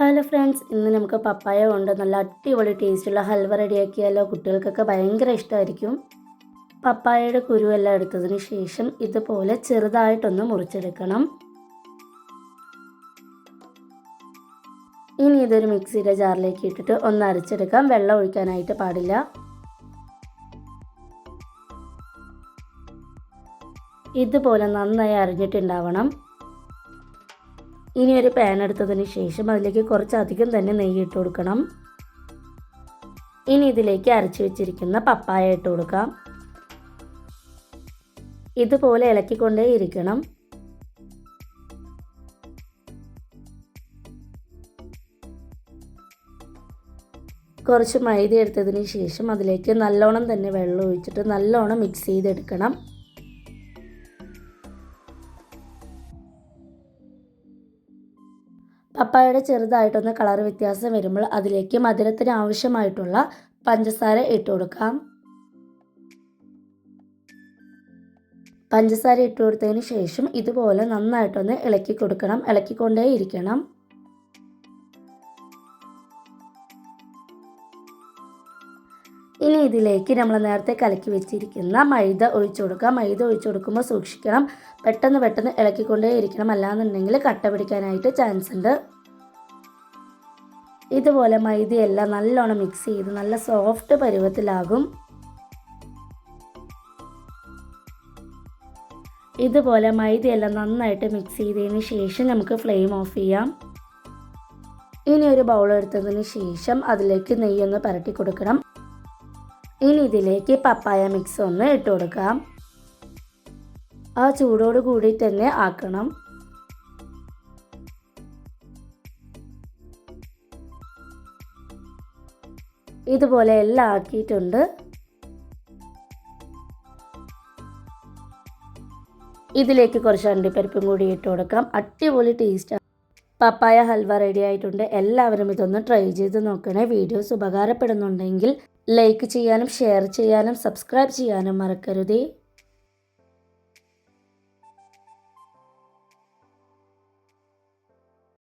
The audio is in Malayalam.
ഹലോ ഫ്രണ്ട്സ് ഇന്ന് നമുക്ക് പപ്പായ കൊണ്ട് നല്ല അടിപൊളി ടേസ്റ്റുള്ള ഹൽവ റെഡിയാക്കിയാലോ? കുട്ടികൾക്കൊക്കെ ഭയങ്കര ഇഷ്ടമായിരിക്കും. പപ്പായയുടെ കുരുവെല്ലാം എടുത്തതിന് ശേഷം ഇതുപോലെ ചെറുതായിട്ടൊന്ന് മുറിച്ചെടുക്കണം. ഇനി ഇതൊരു മിക്സിയുടെ ജാറിലേക്ക് ഇട്ടിട്ട് ഒന്ന് അരച്ചെടുക്കാം. വെള്ളം ഒഴിക്കാനായിട്ട് പാടില്ല. ഇതുപോലെ നന്നായി അരിഞ്ഞിട്ടുണ്ടാവണം. ഇനി ഒരു പാൻ എടുത്തതിന് ശേഷം അതിലേക്ക് കുറച്ചധികം തന്നെ നെയ്യ് ഇട്ട് കൊടുക്കണം. ഇനി ഇതിലേക്ക് അരച്ചു വെച്ചിരിക്കുന്ന പപ്പായ ഇട്ട് കൊടുക്കാം. ഇതുപോലെ ഇളക്കിക്കൊണ്ടേ ഇരിക്കണം. കുറച്ച് മൈദ എടുത്തതിന് ശേഷം അതിലേക്ക് നല്ലോണം തന്നെ വെള്ളം ഒഴിച്ചിട്ട് നല്ലോണം മിക്സ് ചെയ്തെടുക്കണം. പപ്പായയുടെ ചെറുതായിട്ടൊന്ന് കളർ വ്യത്യാസം വരുമ്പോൾ അതിലേക്ക് മധുരത്തിന് ആവശ്യമായിട്ടുള്ള പഞ്ചസാര ഇട്ട് കൊടുക്കാം. പഞ്ചസാര ഇട്ട് കൊടുത്തതിന് ശേഷം ഇതുപോലെ നന്നായിട്ടൊന്ന് ഇളക്കി കൊടുക്കണം. ഇളക്കിക്കൊണ്ടേ ഇരിക്കണം ഇനി ഇതിലേക്ക് നമ്മൾ നേരത്തെ കലക്കി വെച്ചിരിക്കുന്ന മൈദ ഒഴിച്ചു കൊടുക്കുക. മൈദ ഒഴിച്ചു കൊടുക്കുമ്പോൾ സൂക്ഷിക്കണം. പെട്ടെന്ന് പെട്ടെന്ന് ഇളക്കിക്കൊണ്ടേ ഇരിക്കണം. അല്ലാന്നുണ്ടെങ്കിൽ കട്ട പിടിക്കാനായിട്ട് ചാൻസ് ഉണ്ട്. ഇതുപോലെ മൈദയെല്ലാം നല്ലോണം മിക്സ് ചെയ്ത് നല്ല സോഫ്റ്റ് പരുവത്തിലാകും. ഇതുപോലെ മൈദയെല്ലാം നന്നായിട്ട് മിക്സ് ചെയ്തതിന് ശേഷം നമുക്ക് ഫ്ലെയിം ഓഫ് ചെയ്യാം. ഇനി ഒരു ബൗൾ എടുത്തതിന് ശേഷം അതിലേക്ക് നെയ്യൊന്ന് പരട്ടി കൊടുക്കണം. ഇനി ഇതിലേക്ക് പപ്പായ മിക്സ് ഒന്ന് ഇട്ട് കൊടുക്കാം. ആ ചൂടോട് കൂടി തന്നെ ആക്കണം. ഇതുപോലെ എല്ലാം ആക്കിയിട്ടുണ്ട്. ഇതിലേക്ക് കുറച്ച് അണ്ടിപ്പരിപ്പും കൂടി ഇട്ട് കൊടുക്കാം. അടിപൊളി ടേസ്റ്റ് പപ്പായ ഹൽവ റെഡി ആയിട്ടുണ്ട്. എല്ലാവരും ഇതൊന്ന് ട്രൈ ചെയ്ത് നോക്കണേ. വീഡിയോസ് ഉപകാരപ്പെടുന്നുണ്ടെങ്കിൽ ലൈക്ക് ചെയ്യാനും ഷെയർ ചെയ്യാനും സബ്സ്ക്രൈബ് ചെയ്യാനും മറക്കരുതേ.